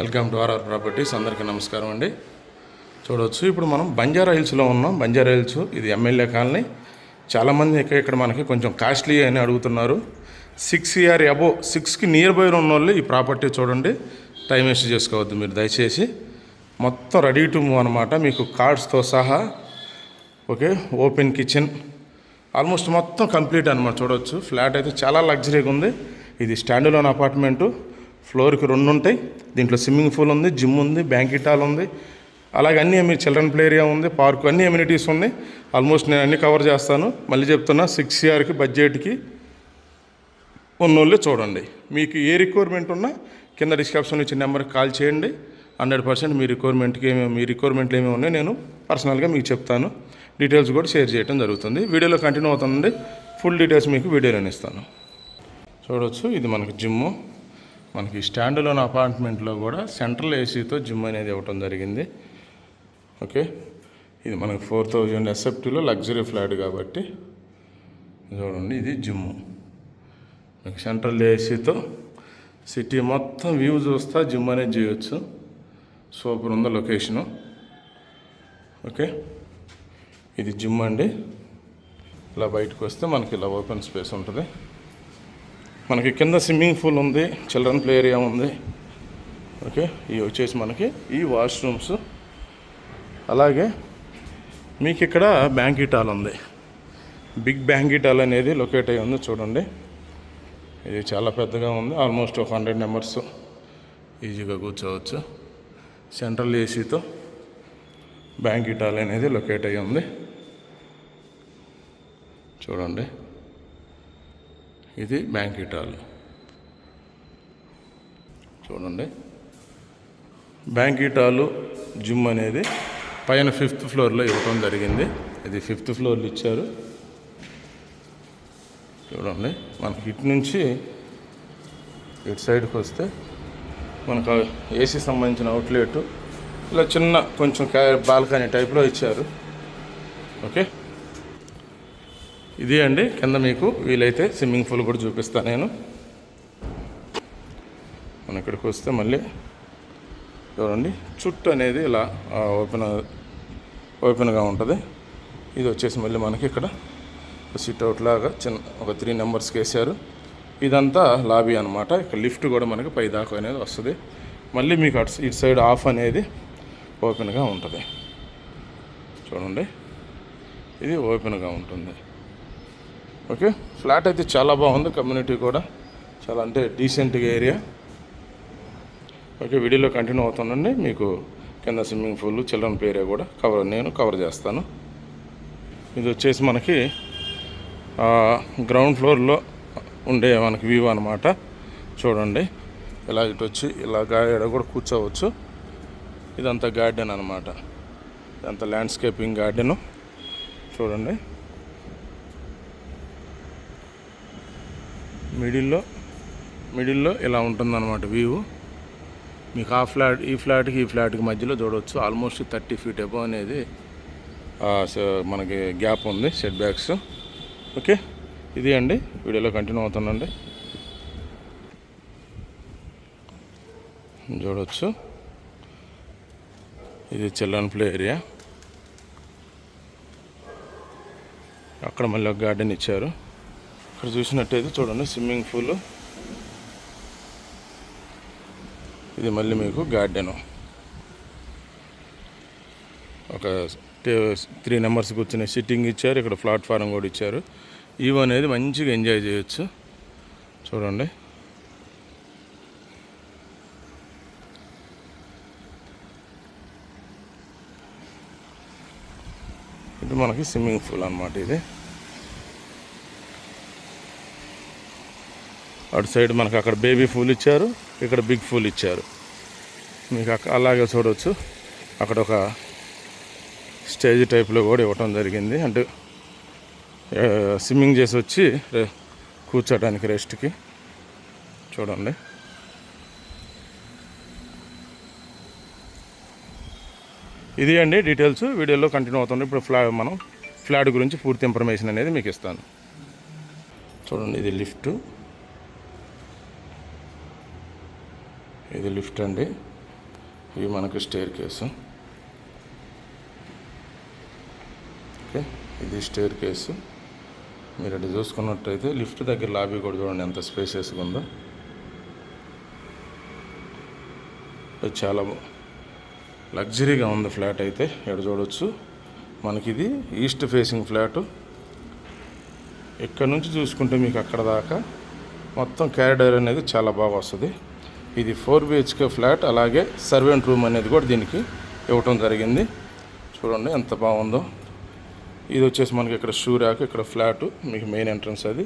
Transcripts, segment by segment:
Welcome to RR properties. అందరికీ నమస్కారం అండి. చూడవచ్చు ఇప్పుడు మనం బంజారా హిల్స్లో ఉన్నాం. బంజారా హిల్స్ ఇది ఎమ్మెల్యే కాలనీ. చాలామంది ఇక్కడ ఇక్కడ మనకి కొంచెం కాస్ట్లీ అని అడుగుతున్నారు. సిక్స్ ఇయర్ అబో సిక్స్కి నియర్ బై ఉన్న వాళ్ళు ఈ ప్రాపర్టీ చూడండి. టైం వేస్ట్ చేసుకోవద్దు మీరు దయచేసి. మొత్తం రెడీ టు మూవ్ అనమాట మీకు కార్డ్స్తో సహా ఓకే ఓపెన్ కిచెన్ ఆల్మోస్ట్ మొత్తం కంప్లీట్ అనమాట చూడవచ్చు ఫ్లాట్ అయితే చాలా లగ్జరీగా ఉంది. ఇది స్టాండ్లోన్ అపార్ట్మెంటు ఫ్లోర్కి రెండు ఉంటాయి. దీంట్లో స్విమ్మింగ్ పూల్ ఉంది జిమ్ ఉంది బ్యాంకెట్ హాల్ ఉంది. అలాగే అన్ని మీ చిల్డ్రన్ ప్లే ఏరియా ఉంది పార్క్ అన్ని అమ్యూనిటీస్ ఉన్నాయి. ఆల్మోస్ట్ నేను అన్ని కవర్ చేస్తాను. మళ్ళీ చెప్తున్నా సిక్స్ ఇయర్కి బడ్జెట్కి ఉన్నోళ్ళే చూడండి. మీకు ఏ రిక్వైర్మెంట్ ఉన్నా కింద డిస్క్రిప్షన్ ఇచ్చిన నెంబర్కి కాల్ చేయండి. హండ్రెడ్ పర్సెంట్ మీ రిక్వైర్మెంట్కి ఏమేమి మీ రిక్వైర్మెంట్లు ఏమేమి ఉన్నాయో నేను పర్సనల్గా మీకు చెప్తాను. డీటెయిల్స్ కూడా షేర్ చేయడం జరుగుతుంది. వీడియోలో కంటిన్యూ అవుతుందండి. ఫుల్ డీటెయిల్స్ మీకు వీడియోలోనే ఇస్తాను. చూడవచ్చు ఇది మనకు జిమ్ము మనకి స్టాండ్లోన్ అపార్ట్మెంట్లో కూడా సెంట్రల్ ఏసీతో జిమ్ అనేది ఇవ్వటం జరిగింది. ఓకే? ఇది మనకి ఫోర్ థౌజండ్ ఎస్ఎఫ్టీలో లగ్జరీ ఫ్లాట్ కాబట్టి చూడండి ఇది జిమ్. మీకు సెంట్రల్ ఏసీతో సిటీ మొత్తం వ్యూ చూస్తా జిమ్ అనేది చేయొచ్చు. సూపర్ ఉందా లొకేషను. ఓకే? ఇది జిమ్ అండి. ఇలా బయటకు వస్తే మనకి ఇలా ఓపెన్ స్పేస్ ఉంటుంది. మనకి కింద స్విమ్మింగ్ పూల్ ఉంది చిల్డ్రన్ ప్లే ఏరియా ఉంది. ఓకే ఇవి వచ్చేసి మనకి ఈ వాష్రూమ్స్. అలాగే మీకు ఇక్కడ బ్యాంకెట్ హాల్ ఉంది. బిగ్ బ్యాంకెట్ హాల్ అనేది లొకేట్ అయ్యి ఉంది చూడండి. ఇది చాలా పెద్దగా ఉంది ఆల్మోస్ట్ ఒక హండ్రెడ్ మెంబర్స్ ఈజీగా కూర్చోవచ్చు. సెంట్రల్ ఏసీతో బ్యాంకెట్ అనేది లొకేట్ అయ్యి ఉంది. చూడండి. ఇది బ్యాంకెట్ హాల్ చూడండి. బ్యాంకెట్ హాల్ జిమ్ అనేది పైన ఫిఫ్త్ ఫ్లోర్లో ఇవ్వడం జరిగింది. ఇది ఫిఫ్త్ ఫ్లోర్లో ఇచ్చారు. చూడండి. మనకి ఇటు నుంచి ఇటు సైడ్కి వస్తే మనకు ఏసీ సంబంధించిన అవుట్లెట్ ఇలా చిన్న కొంచెం బాల్కనీ టైప్లో ఇచ్చారు. ఓకే? ఇది అండి. కింద మీకు వీలైతే స్విమ్మింగ్ పూల్ కూడా చూపిస్తాను నేను. మనం ఇక్కడికి వస్తే మళ్ళీ చూడండి. చుట్టూ అనేది ఇలా ఓపెన్ ఓపెన్గా ఉంటుంది. ఇది వచ్చేసి మళ్ళీ మనకి ఇక్కడ సిట్ అవుట్ లాగా చిన్న ఒక త్రీ నెంబర్స్కి వేసారు ఇదంతా లాబీ అనమాట ఇక్కడ లిఫ్ట్ కూడా మనకి పై దాకా అనేది వస్తుంది. మళ్ళీ మీకు అటు ఇటు సైడ్ ఆఫ్ అనేది ఓపెన్గా ఉంటుంది. చూడండి. ఇది ఓపెన్గా ఉంటుంది. ఓకే? ఫ్లాట్ అయితే చాలా బాగుంది కమ్యూనిటీ కూడా. చాలా అంటే డీసెంట్గా ఏరియా. ఓకే వీడియోలో కంటిన్యూ అవుతుందండి మీకు కింద స్విమ్మింగ్ పూల్ చిల్డ్రన్ ఏరియా కూడా కవర్ నేను కవర్ చేస్తాను. ఇది వచ్చేసి మనకి గ్రౌండ్ ఫ్లోర్లో ఉండే మనకి వ్యూ అనమాట చూడండి. ఇలా ఇటు వచ్చి ఇలా గాడ కూడా కూర్చోవచ్చు. ఇదంతా గార్డెన్ అనమాట ఇదంతా ల్యాండ్స్కేపింగ్ గార్డెను. చూడండి. మిడిల్లో మిడిల్లో ఇలా ఉంటుందన్నమాట వ్యూ. మీకు ఆ ఫ్లాట్ ఈ ఫ్లాట్కి ఈ ఫ్లాట్కి మధ్యలో చూడవచ్చు ఆల్మోస్ట్ థర్టీ ఫీట్ ఎబో అనేది మనకి గ్యాప్ ఉంది సెట్ బ్యాక్స్. ఓకే? ఇది అండి. వీడియోలో కంటిన్యూ అవుతానండి. చూడవచ్చు ఇది చిల్డ్రన్ ప్లే ఏరియా. అక్కడ మళ్ళీ ఒక గార్డెన్ ఇచ్చారు. ఇక్కడ చూసినట్టయితే చూడండి స్విమ్మింగ్ పూల్. ఇది మళ్ళీ మీకు గార్డెను. ఒక త్రీ నెంబర్స్కి కూర్చునే సిట్టింగ్ ఇచ్చారు ఇక్కడ ప్లాట్ఫారం కూడా ఇచ్చారు. ఈవ్ అనేది మంచిగా ఎంజాయ్ చేయొచ్చు. చూడండి. ఇది మనకి స్విమ్మింగ్ పూల్ అన్నమాట ఇది. అటు సైడ్ మనకు అక్కడ బేబీ ఫూల్ ఇచ్చారు ఇక్కడ బిగ్ ఫూల్ ఇచ్చారు. మీకు అలాగే చూడవచ్చు అక్కడ ఒక స్టేజ్ టైప్లో కూడా ఇవ్వటం జరిగింది. అంటే స్విమ్మింగ్ చేసి వచ్చి కూర్చోడానికి రెస్ట్కి. చూడండి. ఇది అండి డీటెయిల్స్. వీడియోలో కంటిన్యూ అవుతుంది. ఇప్పుడు ఫ్లా మనం ఫ్లాట్ గురించి పూర్తి ఇన్ఫర్మేషన్ అనేది మీకు ఇస్తాను. చూడండి ఇది లిఫ్ట్. ఇది లిఫ్ట్ అండి. ఇవి మనకి స్టేర్ కేసు. ఓకే ఇది స్టేర్ కేసు. మీరు అటు చూసుకున్నట్టయితే లిఫ్ట్ దగ్గర లాబీ కూడా చూడండి ఎంత స్పేసెస్గా ఉందో. చాలా లగ్జరీగా ఉంది ఫ్లాట్ అయితే ఇక్కడ చూడవచ్చు మనకి ఇది ఈస్ట్ ఫేసింగ్ ఫ్లాటు. ఇక్కడ నుంచి చూసుకుంటే మీకు అక్కడ దాకా మొత్తం క్యారిడర్ అనేది చాలా బాగా వస్తుంది. ఇది ఫోర్ బిహెచ్కే ఫ్లాట్ అలాగే సర్వెంట్ రూమ్ అనేది కూడా దీనికి ఇవ్వటం జరిగింది. చూడండి ఎంత బాగుందో. ఇది వచ్చేసి మనకి ఇక్కడ షూ ర్యాక్ ఇక్కడ ఫ్లాట్ మీకు మెయిన్ ఎంట్రన్స్ అది.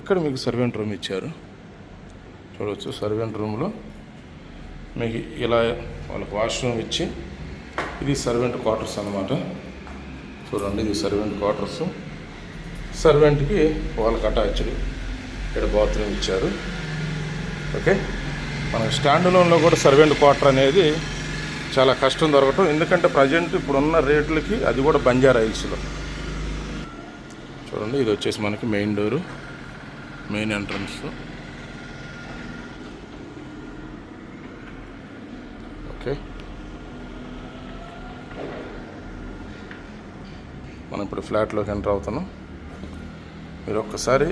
ఇక్కడ మీకు సర్వెంట్ రూమ్ ఇచ్చారు. చూడవచ్చు సర్వెంట్ రూమ్లో. మీకు ఇలా వాళ్ళకి వాష్రూమ్ ఇచ్చి ఇది సర్వెంట్ క్వార్టర్స్ అన్నమాట. చూడండి ఇది సర్వెంట్ క్వార్టర్స్. సర్వెంట్కి వాళ్ళకి అటాచ్డ్ ఇక్కడ బాత్రూమ్ ఇచ్చారు. ఓకే? మన స్టాండ్ లోన్లో కూడా సర్వెంట్ క్వార్టర్ అనేది చాలా కష్టం దొరకటం. ఎందుకంటే ప్రజెంట్ ఇప్పుడున్న రేట్లకి అది కూడా బంజారా హిల్స్లో. చూడండి ఇది వచ్చేసి మనకి main door main entrance okay మనం ఇప్పుడు ఫ్లాట్లోకి ఎంటర్ అవుతున్నాం. మీరు ఒక్కసారి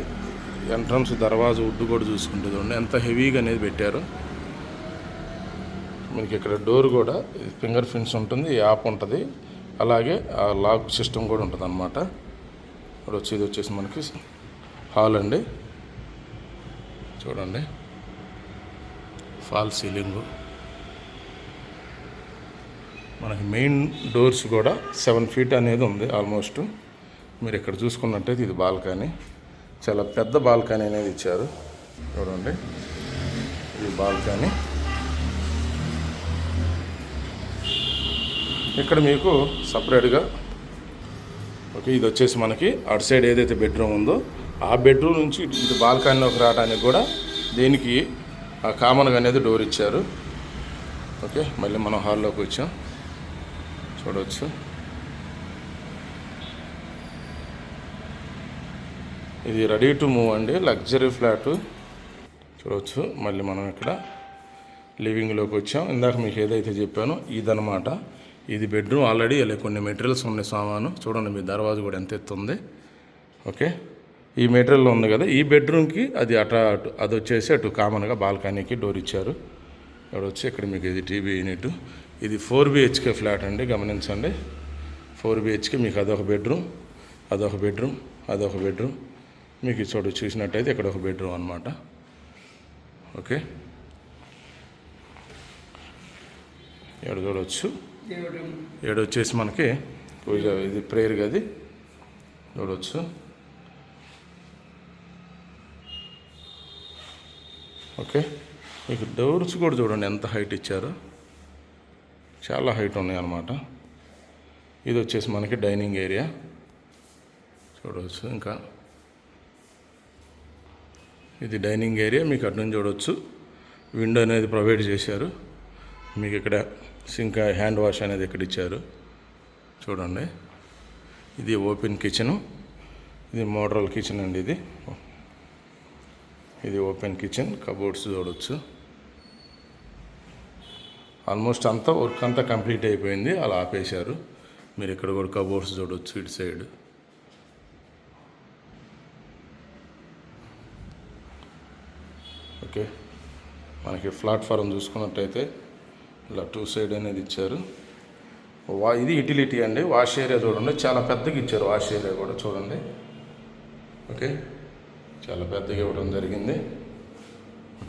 ఎంట్రన్స్ దర్వాజా వుడ్ కూడా చూసుకుంటే ఎంత హెవీగా అనేది పెట్టారు. మనకి ఇక్కడ డోర్ కూడా ఫింగర్ ప్రింట్స్ ఉంటుంది యాప్ ఉంటుంది. అలాగే ఆ లాక్ సిస్టమ్ కూడా ఉంటుంది అనమాట ఇప్పుడు వచ్చి ఇది వచ్చేసి మనకి హాల్ అండి. చూడండి. Fall ceiling. మనకి మెయిన్ డోర్స్ కూడా సెవెన్ ఫీట్ అనేది ఉంది ఆల్మోస్ట్. మీరు ఇక్కడ చూసుకున్నట్టయితే ఇది బాల్కనీ. చాలా పెద్ద బాల్కనీ అనేది ఇచ్చారు. చూడండి. ఇది బాల్కనీ. ఇక్కడ మీకు సపరేట్గా ఓకే ఇది వచ్చేసి మనకి అటు సైడ్ ఏదైతే బెడ్రూమ్ ఉందో ఆ బెడ్రూమ్ నుంచి ఇటు బాల్కానీలోకి బాల్కనీలోకి రావడానికి కూడా దీనికి కామన్గా అనేది డోర్ ఇచ్చారు. ఓకే మళ్ళీ మనం హాల్లోకి వచ్చాం. చూడవచ్చు ఇది రెడీ టు మూవ్ అండి లగ్జరీ ఫ్లాట్. చూడవచ్చు మళ్ళీ మనం ఇక్కడ లివింగ్లోకి వచ్చాం. ఇందాక మీకు ఏదైతే చెప్పానో ఇదనమాట ఇది బెడ్రూమ్ ఆల్రెడీ ఇలా కొన్ని మెటీరియల్స్ ఉన్నాయి సామాను. చూడండి మీ దర్వాజా కూడా ఎంత ఎత్తుంది. ఓకే ఈ మెటీరియల్ ఉంది కదా ఈ బెడ్రూమ్కి అది అటు అటు అది వచ్చేసి అటు కామన్గా బాల్కనీకి డోర్ ఇచ్చారు. ఇక్కడ వచ్చి ఇక్కడ మీకు ఇది టీవీ యూనిట్ ఇది ఫోర్ బిహెచ్కే ఫ్లాట్ అండి గమనించండి. ఫోర్ బిహెచ్కే మీకు అదొక బెడ్రూమ్ అదొక బెడ్రూమ్ అదొక బెడ్రూమ్ మీకు చోటు చూసినట్టయితే ఇక్కడ ఒక బెడ్రూమ్ అనమాట ఓకే ఇక్కడ చూడవచ్చు ఏడు వచ్చేసి మనకి పూజ ఇది ప్రేయర్ గది చూడవచ్చు ఓకే. మీకు డోర్స్ కూడా చూడండి ఎంత హైట్ ఇచ్చారో. చాలా హైట్ ఉన్నాయి అన్నమాట. ఇది వచ్చేసి మనకి డైనింగ్ ఏరియా చూడవచ్చు ఇంకా. ఇది డైనింగ్ ఏరియా మీకు అటు నుంచి చూడవచ్చు విండో అనేది ప్రొవైడ్ చేశారు. మీకు ఇక్కడ సింక్ హ్యాండ్ వాష్ అనేది ఇక్కడ ఇచ్చారు? చూడండి. ఇది ఓపెన్ కిచెను. ఇది మోడరల్ కిచెన్ అండి ఇది. ఇది ఓపెన్ కిచెన్ కబోర్డ్స్ చూడవచ్చు ఆల్మోస్ట్ అంతా వర్క్ అంతా కంప్లీట్ అయిపోయింది. అలా ఆపేశారు. మీరు ఇక్కడ కూడా కబోర్డ్స్ చూడవచ్చు ఇటు సైడ్. ఓకే. మనకి ప్లాట్ఫారం చూసుకున్నట్టయితే ఇలా టూ సైడ్ అనేది ఇచ్చారు. వా ఇది యూటిలిటీ అండి. వాష్ ఏరియా చూడండి. చాలా పెద్దగా ఇచ్చారు వాష్ ఏరియా కూడా చూడండి. ఓకే. చాలా పెద్దగా ఇవ్వడం జరిగింది.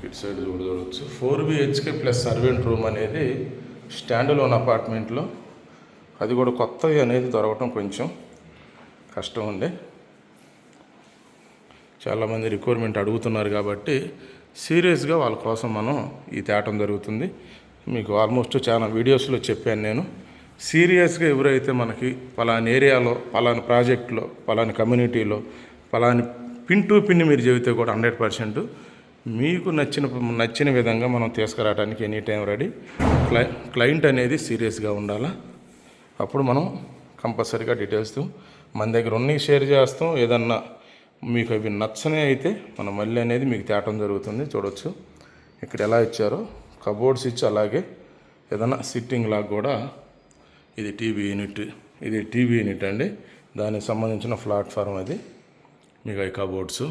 ఇటు సైడ్ చూడ చూడవచ్చు four BHK plus servant room అనేది స్టాండ్ లోన్ అపార్ట్మెంట్లో. అది కూడా కొత్తవి అనేది దొరకటం కొంచెం కష్టం అండి. చాలామంది రిక్వైర్మెంట్ అడుగుతున్నారు కాబట్టి సీరియస్గా వాళ్ళ కోసం మనం ఈ తేటం జరుగుతుంది. మీకు ఆల్మోస్ట్ చాలా వీడియోస్లో చెప్పాను నేను. సీరియస్గా ఎవరైతే మనకి పలాని ఏరియాలో పలాని ప్రాజెక్ట్లో పలాని కమ్యూనిటీలో పలాని పిన్ టు పిన్ మీరు చెబితే కూడా హండ్రెడ్ పర్సెంట్ మీకు నచ్చిన నచ్చిన విధంగా మనం తీసుకురావడానికి ఎనీ టైం రెడీ క్లై క్లయింట్ అనేది సీరియస్గా ఉండాలా? అప్పుడు మనం కంపల్సరీగా డీటెయిల్స్ మన దగ్గర ఉన్నవి షేర్ చేస్తాం. ఏదన్నా మీకు అవి నచ్చనే అయితే మనం మళ్ళీ అనేది మీకు తేటం జరుగుతుంది. చూడవచ్చు ఇక్కడ ఎలా ఇచ్చారో. కబోర్డ్స్ ఇచ్చి అలాగే ఏదైనా సిట్టింగ్ లాగా కూడా ఇది టీవీ యూనిట్ ఇది టీవీ యూనిట్ అండి. దానికి సంబంధించిన ప్లాట్ఫామ్ అది. మీకు ఈ కబోర్డ్స్.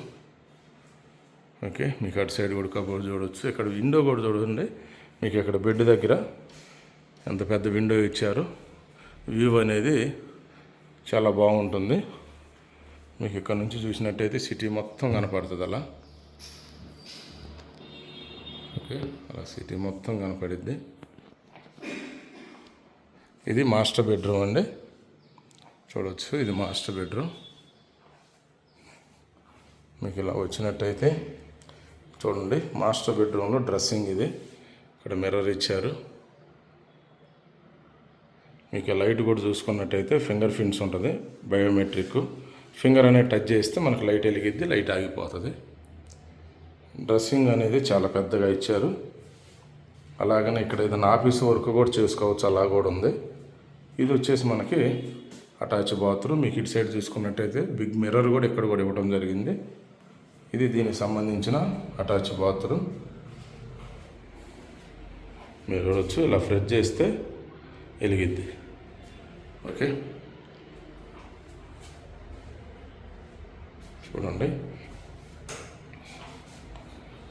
ఓకే మీకు అటు సైడ్ కూడా కబోర్డ్ చూడవచ్చు ఇక్కడ విండో కూడా చూడండి మీకు ఇక్కడ బెడ్ దగ్గర ఎంత పెద్ద విండో ఇచ్చారు. వ్యూ అనేది చాలా బాగుంటుంది. మీకు ఇక్కడ నుంచి చూసినట్టయితే సిటీ మొత్తం కనపడుతుంది అలా. ఓకే అలా సిటీ మొత్తం కనపడిద్ది. ఇది మాస్టర్ బెడ్రూమ్ అండి. చూడవచ్చు ఇది మాస్టర్ బెడ్రూమ్. మీకు ఇలా వచ్చినట్టయితే చూడండి మాస్టర్ బెడ్రూమ్లో డ్రెస్సింగ్ ఇది. ఇక్కడ మిర్రర్ ఇచ్చారు. మీకు లైట్ కూడా చూసుకున్నట్టయితే ఫింగర్ ప్రింట్స్ ఉంటుంది బయోమెట్రిక్. ఫింగర్ అనేది టచ్ చేస్తే మనకు లైట్ వెలిగిద్ది లైట్ ఆగిపోతుంది. డ్రెస్సింగ్ అనేది చాలా పెద్దగా ఇచ్చారు. అలాగనే ఇక్కడ ఏదైనా ఆఫీస్ వర్క్ కూడా చేసుకోవచ్చు అలా కూడా ఉంది. ఇది వచ్చేసి మనకి అటాచ్ బాత్రూమ్ మీకు ఇటు సైడ్ చూసుకున్నట్టయితే బిగ్ మిర్రర్ కూడా ఇక్కడ కూడా ఇవ్వడం జరిగింది. ఇది దీనికి సంబంధించిన అటాచ్ బాత్రూమ్. మీరు వచ్చి ఇలా ఫ్రెష్ చేస్తే వెలిగిద్ది. ఓకే. చూడండి.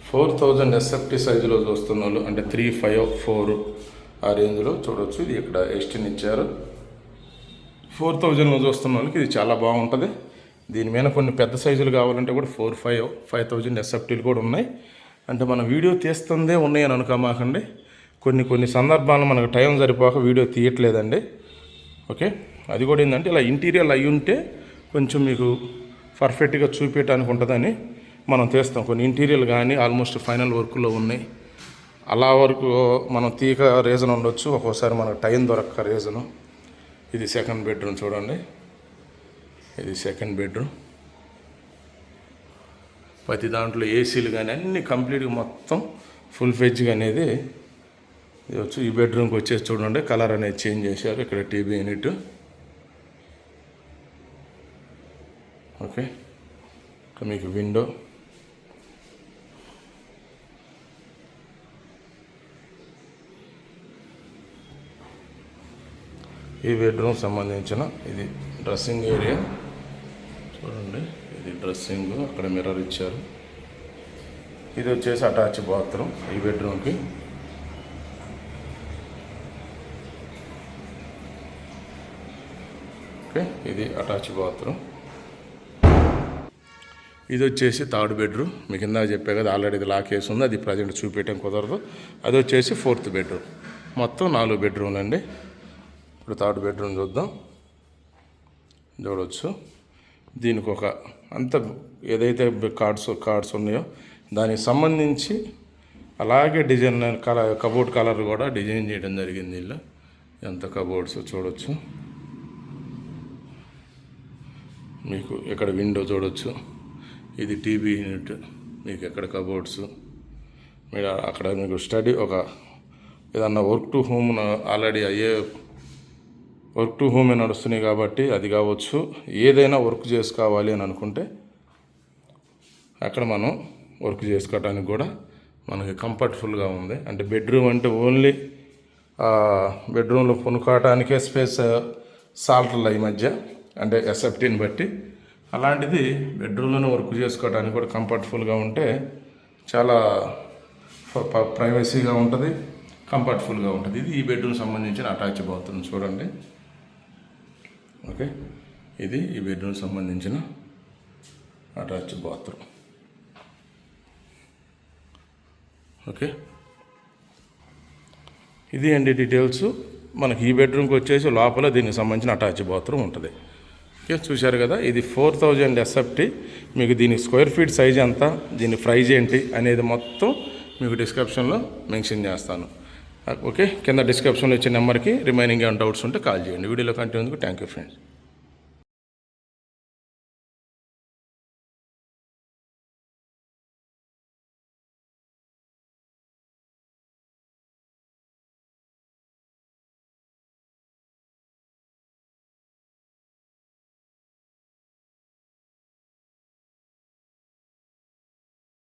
ఫోర్ థౌజండ్ ఎస్ఎఫ్టీ సైజులో చూస్తున్న వాళ్ళు అంటే త్రీ ఫైవ్ ఫోర్ ఆ రేంజ్లో చూడవచ్చు ఇది ఇక్కడ ఎస్టీని ఇచ్చారు. ఫోర్ థౌజండ్లో చూస్తున్న వాళ్ళకి ఇది చాలా బాగుంటుంది. దీని మీద కొన్ని పెద్ద సైజులు కావాలంటే కూడా ఫోర్ ఫైవ్ ఫైవ్ థౌజండ్ ఎస్ఎఫ్టీలు కూడా ఉన్నాయి. అంటే మన వీడియో తీస్తుందే ఉన్నాయని అనుకోమాకండి. కొన్ని కొన్ని సందర్భాలు మనకు టైం సరిపోక వీడియో తీయట్లేదండి. ఓకే? అది కూడా ఏంటంటే ఇలా ఇంటీరియర్ అయి ఉంటే కొంచెం మీకు పర్ఫెక్ట్గా చూపించడానికి ఉంటుందని మనం తీస్తాం. కొన్ని ఇంటీరియర్ కానీ ఆల్మోస్ట్ ఫైనల్ వర్క్లో ఉన్నాయి. అలా వరకు మనం తీక రీజన్ ఉండొచ్చు. ఒక్కోసారి మనకు టైం దొరక్క రీజను. ఇది సెకండ్ బెడ్రూమ్ చూడండి. ఇది సెకండ్ బెడ్రూమ్. ప్రతి దాంట్లో ఏసీలు కానీ అన్ని కంప్లీట్గా మొత్తం ఫుల్ ఫెజ్గా అనేది వచ్చి ఈ బెడ్రూమ్కి వచ్చేసి చూడండి. కలర్ అనేది చేంజ్ చేశారు. ఇక్కడ టీవీ యూనిట్. ఓకే. మీకు విండో. ఈ బెడ్రూమ్ సంబంధించిన ఇది డ్రెస్సింగ్ ఏరియా చూడండి ఇది డ్రెస్సింగ్ అక్కడ మిర్రర్ ఇచ్చారు. ఇది వచ్చేసి అటాచ్ బాత్రూమ్ ఈ బెడ్రూమ్కి ఓకే ఇది అటాచ్ బాత్రూమ్ ఇది వచ్చేసి థర్డ్ బెడ్రూమ్ మీకు ఇందాక చెప్పే కదా ఆల్రెడీ ఇది లాక్ వేసి ఉంది అది ప్రజెంట్ చూపించడం కుదరదు. అది వచ్చేసి ఫోర్త్ బెడ్రూమ్ మొత్తం నాలుగు బెడ్రూమ్లు అండి ఇప్పుడు థర్డ్ బెడ్రూమ్ చూద్దాం. చూడవచ్చు దీనికి ఒక అంత ఏదైతే కార్డ్స్ కార్డ్స్ ఉన్నాయో దానికి సంబంధించి అలాగే డిజైన్ కలర్ కబోర్డ్ కలర్ కూడా డిజైన్ చేయడం జరిగింది ఇలా. ఎంత కబోర్డ్స్ చూడవచ్చు మీకు ఇక్కడ విండో చూడొచ్చు. ఇది టీవీ యూనిట్ మీకు ఎక్కడ కబోర్డ్స్. మీరు అక్కడ మీకు స్టడీ ఒక ఏదన్నా వర్క్ టు హోమ్ ఆల్రెడీ అయ్యే వర్క్ టు హోమే నడుస్తున్నాయి కాబట్టి అది కావచ్చు. ఏదైనా వర్క్ చేసుకోవాలి అని అనుకుంటే అక్కడ మనం వర్క్ చేసుకోవడానికి కూడా మనకి కంఫర్ట్ఫుల్గా ఉంది. అంటే బెడ్రూమ్ అంటే ఓన్లీ బెడ్రూమ్లో కొనుక్కోవటానికే స్పేస్ సాల్ట్లు ఈ మధ్య. అంటే ఎస్ఎఫ్టీని బట్టి. అలాంటిది బెడ్రూమ్లోనే వర్క్ చేసుకోవడానికి కూడా కంఫర్ట్ఫుల్గా ఉంటే చాలా ప్రైవసీగా ఉంటుంది కంఫర్ట్ఫుల్గా ఉంటుంది. ఇది ఈ బెడ్రూమ్ సంబంధించిన అటాచ్ బాత్రూమ్ చూడండి. ఓకే? ఇది ఈ బెడ్రూమ్ సంబంధించిన అటాచ్ బాత్రూమ్. ఓకే? ఇది అండి డీటెయిల్స్? మనకి ఈ బెడ్రూమ్కి వచ్చేసి లోపల దీనికి సంబంధించిన అటాచ్ బాత్రూమ్ ఉంటుంది. ఓకే? చూశారు కదా? ఇది ఫోర్ థౌజండ్ ఎస్ఎఫ్టీ మీకు దీని స్క్వేర్ ఫీట్ సైజ్ ఎంత? దీని ప్రైజ్ ఏంటి? అనేది మొత్తం మీకు డిస్క్రిప్షన్లో మెన్షన్ చేస్తాను. ఓకే కింద డిస్క్రిప్షన్లో ఇచ్చే నెంబర్కి రిమైనింగ్ ఏమైనా డౌట్స్ ఉంటే కాల్ చేయండి. వీడియోలో కంటిన్యూ థ్యాంక్ యూ ఫ్రెండ్స్